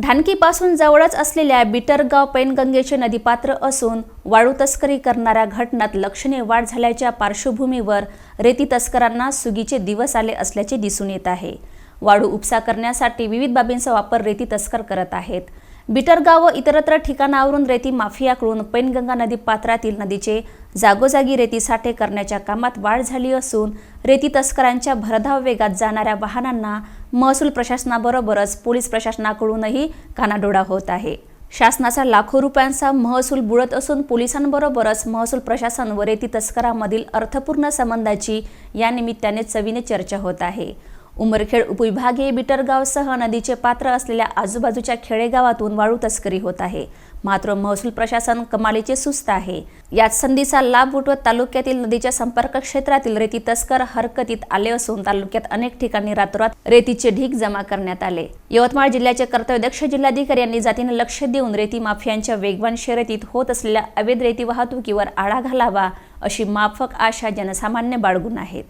धानकीपासून जवळच असलेल्या बिटरगाव पैनगंगेचे नदीपात्र असून वाळू तस्करी करणाऱ्या घटनात लक्षणीय वाढ झाल्याच्या पार्श्वभूमीवर रेती तस्करांना सुगीचे दिवस आले असल्याचे दिसून येत आहे. वाळू उपसा करण्यासाठी विविध बाबींचा वापर रेती तस्कर करत आहेत. बिटरगाव व इतरत्र ठिकाणावरून रेती माफियाकडून पैनगंगा नदी पात्रातील नदीचे जागोजागी रेती साठे करण्याच्या कामात वाढ झाली असून रेती तस्करांच्या भरधाव वेगात जाणाऱ्या वाहनांना महसूल प्रशासनाबरोबरच पोलीस प्रशासनाकडूनही कानाडोळा होत आहे. शासनाचा लाखो रुपयांचा महसूल बुडत असून पोलिसांबरोबरच महसूल प्रशासन व रेती तस्करामधील अर्थपूर्ण संबंधाची या निमित्ताने चवीने चर्चा होत आहे. उमरखेड उपविभागीय बिटरगावसह नदीचे पात्र असलेल्या आजूबाजूच्या खेडेगावातून वाळू तस्करी होत आहे. मात्र महसूल प्रशासन कमालीचे सुस्त आहे. याच संधीचा लाभ उठवत तालुक्यातील नदीच्या संपर्क क्षेत्रातील रेती तस्कर हरकतीत आले असून तालुक्यात अनेक ठिकाणी रातोरात रेतीचे ढीक जमा करण्यात आले. यवतमाळ जिल्ह्याचे कर्तव्यदक्ष जिल्हाधिकारी यांनी जातीने लक्ष देऊन रेती माफियांच्या वेगवान शर्यतीत होत असलेल्या अवैध रेती वाहतुकीवर आळा घालावा अशी माफक आशा जनसामान्य बाळगून आहेत.